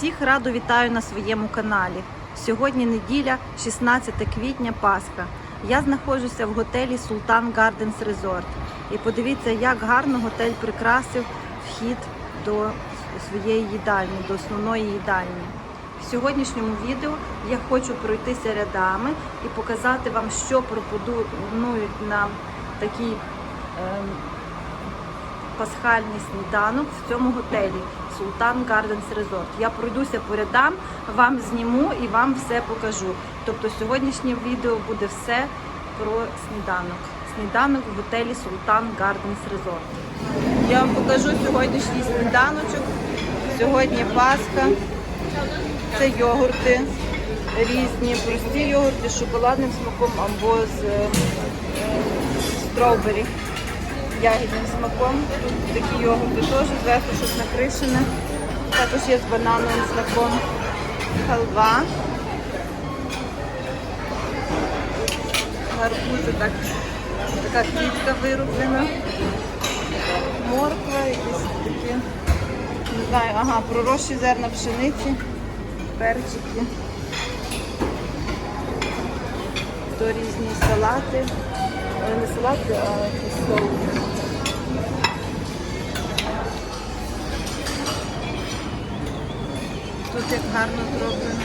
Всіх радо вітаю на своєму каналі. Сьогодні неділя, 16 квітня, Пасха. Я знаходжуся в готелі Султан Гарденс Резорт. І подивіться, як гарно готель прикрасив вхід до своєї їдальні, до основної їдальні. В сьогоднішньому відео я хочу пройтися рядами і показати вам, що пропонують нам такий ем, пасхальний сніданок в цьому готелі Султан Гарденс Резорт. Я пройдуся по рядам, вам зніму і вам все покажу. Тобто сьогоднішнє відео буде все про сніданок. Сніданок в готелі Султан Гарденс Резорт. Я вам покажу сьогоднішній сніданочок. Сьогодні Пасха. Це йогурти різні, прості йогурти з шоколадним смаком або з е, стровбері ягідним смаком. Тут такі йогурти теж зверху щось накришене. Також є з банановим смаком. Халва. Гарбузи так, така квітка вироблена. Морква, якісь такі. Не знаю, ага, пророщі зерна пшениці, перчики. То різні салати. Е, Не салати, а якісь соуси. Тут як гарно зроблено.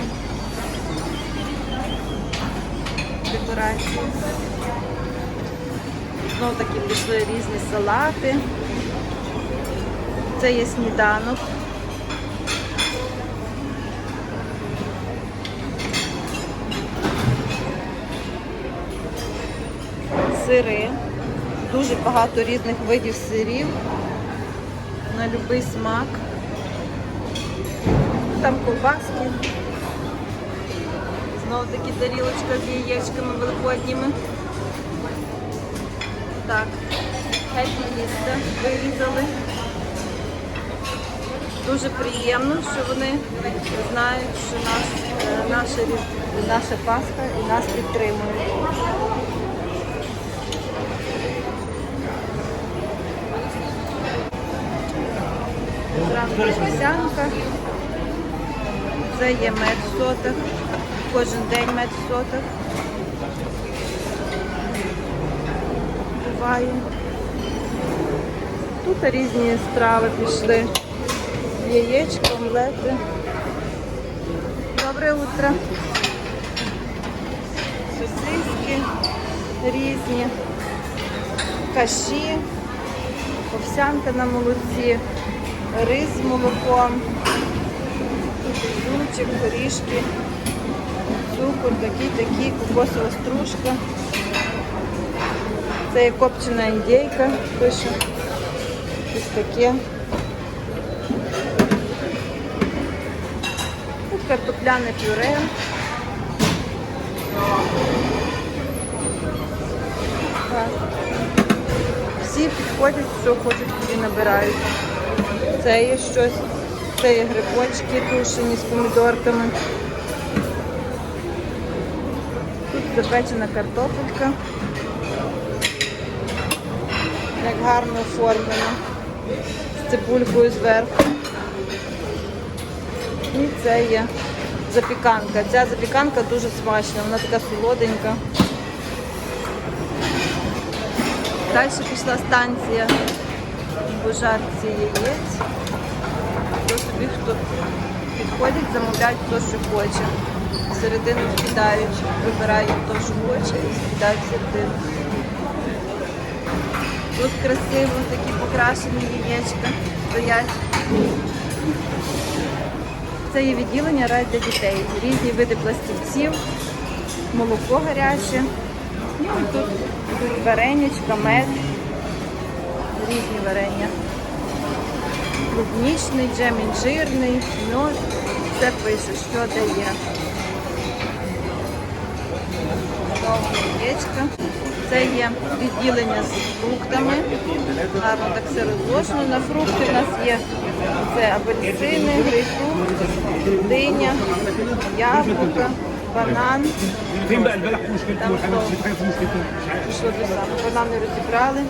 Декорації. Знову таки пішли різні салати. Це є сніданок. Сири. Дуже багато різних видів сирів. На будь-який смак. Там ковбаски. Знову таки тарілочка з яєчками великодніми. Так, хеппі місце вирізали. Дуже приємно, що вони знають, що нас, е, наша, наша Пасха і нас підтримують. Овсянка. Це є мед в. Кожен день мед в сотах. Буває. Тут різні страви пішли. Яєчко, омлети. Добре утро. Сосиски різні. Каші, овсянка на молоці, рис молоком, зумчик, горішки, цукор, такі-такі, кокосова стружка. Це є копчена індейка, пише. Ось таке. Тут картопляне пюре. Так. Всі підходять, що хочуть, собі набирають. Це є щось, це є грибочки тушені з помідорками. Тут запечена картопелька. Як гарно оформлено. З цибулькою зверху. І це є запіканка. Ця запіканка дуже смачна, вона така солоденька. Далі пішла станція пожарці яєць. То собі хто підходить, замовляють хто що хоче. Середину скидають, вибирають хто що хоче і скидають середину. Тут красиво такі покрашені яєчка стоять. Це є відділення рай для дітей. Різні види пластівців, молоко гаряче. Ну, і тут вареничка, мед, різні варення. Клубнічний, джем інжирний, мед. Все пише, що дає. Яєчка. Це є відділення з фруктами. Гарно так все розложено. На фрукти в нас є це апельсини, грейпфрут, диня, яблука, банан. Там що, що Банани розібрали.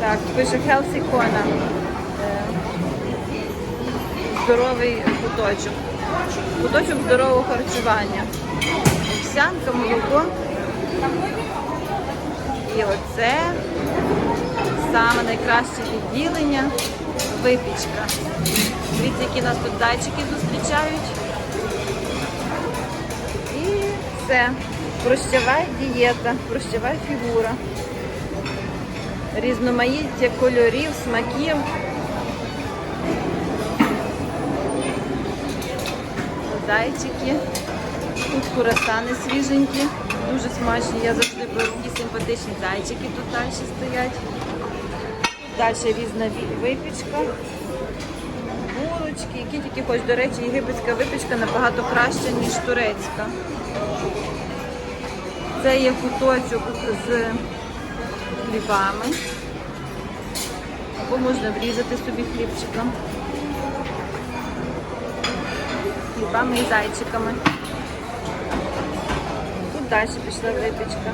Так, пише Kona. Е, здоровий куточок. Куточок здорового харчування. Овсянка, молоко. І оце саме найкраще відділення випічка. Дивіться, які нас тут зайчики зустрічають. І все. Прощава дієта, прощава фігура. Різноманіття кольорів, смаків. Зайчики. Тут курасани свіженькі, дуже смачні. Я завжди беру такі симпатичні зайчики тут далі стоять. Далі різна випічка. Булочки, які тільки хоч, до речі, єгипетська випічка набагато краща, ніж турецька. Це є куточок з хлібами. Або можна врізати собі хлібчиком. Хлібами і зайчиками. Тут далі пішла випічка.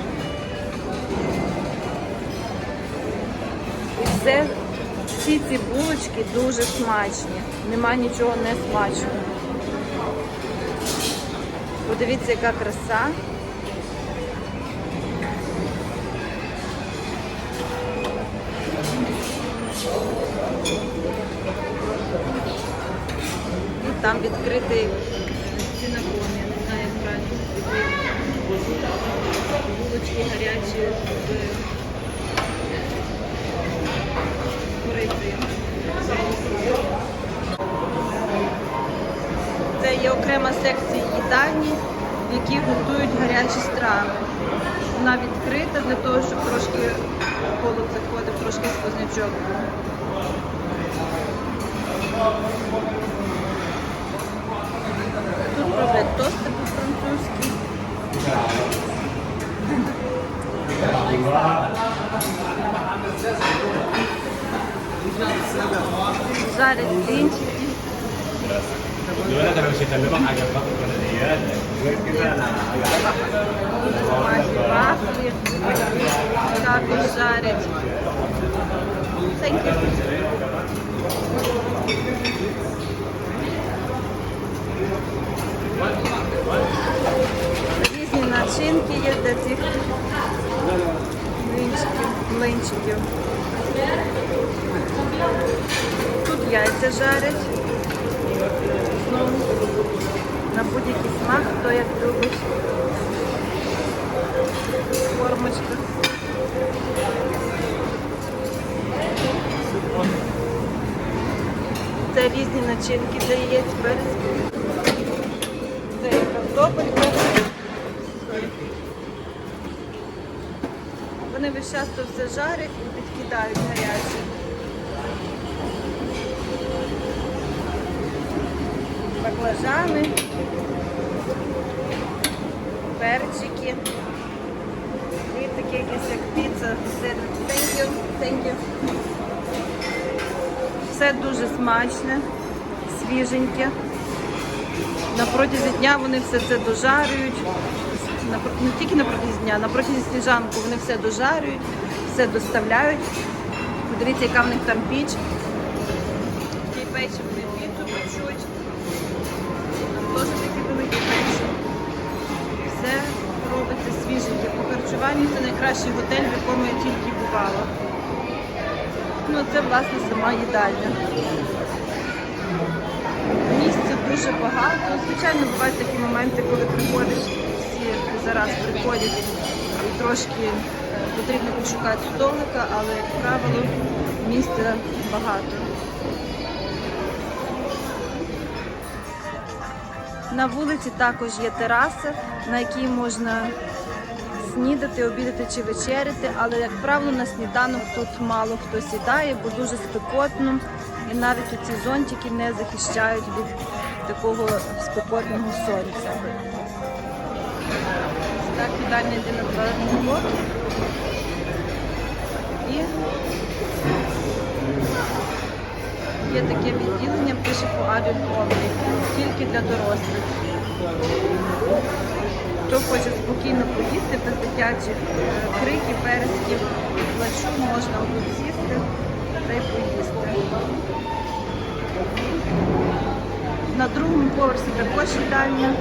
І все, всі ці булочки дуже смачні. Нема нічого не смачного. Подивіться, яка краса. І там відкритий цинабон, я не знаю, як правильно. Булочки гарячі з корицею. Це є окрема секція їдальні, в якій готують гарячі страви. Вона відкрита для того, щоб трошки холод заходив, трошки сквознячок Також жарять. Thank you. Різні начинки є для цих млинчиків. млинчиків. Тут яйця жарять. Знову на будь-який смак, хто як любить. Формочка. Це різні начинки для яєць перець. Це картопелька. Вони весь час то все жарять і підкидають гаряче. Баклажани, перчики. І таке якесь як піца. Thank you, thank you. Все дуже смачне, свіженьке. На протязі дня вони все це дожарюють. Не тільки на протязі дня, на протязі сніжанку вони все дожарюють, все доставляють. Подивіться, яка в них там піч. Ті печі вони піцу печуть. Там теж такі великі печі. Все робиться свіженьке. По харчуванню це найкращий готель, в якому я тільки бувала. Ну, це власне сама їдальня. Місця дуже багато. Звичайно, бувають такі моменти, коли приходиш, всі зараз приходять і трошки е, потрібно пошукати столика, але, як правило, місця багато. На вулиці також є тераса, на якій можна снідати, обідати чи вечеряти, але, як правило, на сніданок тут мало хто сідає, бо дуже спекотно. І навіть ці зонтики не захищають від такого спекотного сонця. Так, їдальня йде на два блоки. І є таке відділення, пише по only, тільки для дорослих. Хто хоче спокійно поїсти без дитячих е, криків, вересків, плачу, можна тут сісти та й поїсти. Другому поверсі також їдальня.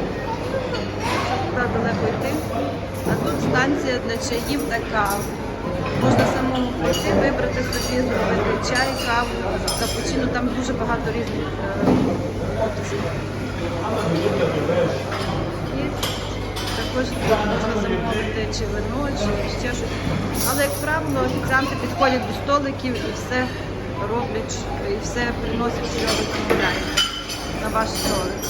Та далеко йти. А тут станція для чаїв та кав. Можна самому прийти, вибрати собі, зробити чай, каву, капучино. Там дуже багато різних е, опцій. Також можна замовити чи вино, чи ще щось. Але, як правило, офіціанти підходять до столиків і все роблять, і все приносять, що ви на ваш столик.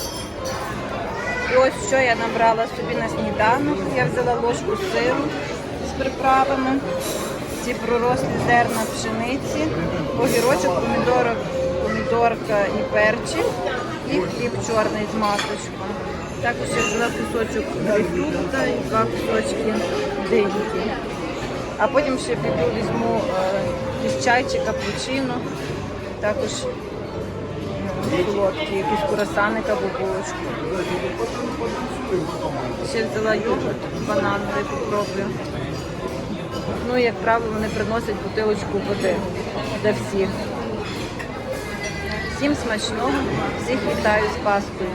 І ось що я набрала собі на сніданок. Я взяла ложку сиру з приправами, ці пророслі зерна пшениці, огірочок, помідорок, помідорка і перчик, і хліб чорний з масочком. Також я взяла кусочок грейпфрута і два кусочки диньки. А потім ще піду візьму е, якийсь чай чи капучино, також солодкі, якісь курасаники або булочку. Ще взяла йогурт банановий, попробую. Ну, як правило, вони приносять бутилочку води для всіх. Всім смачного, всіх вітаю з Паскою.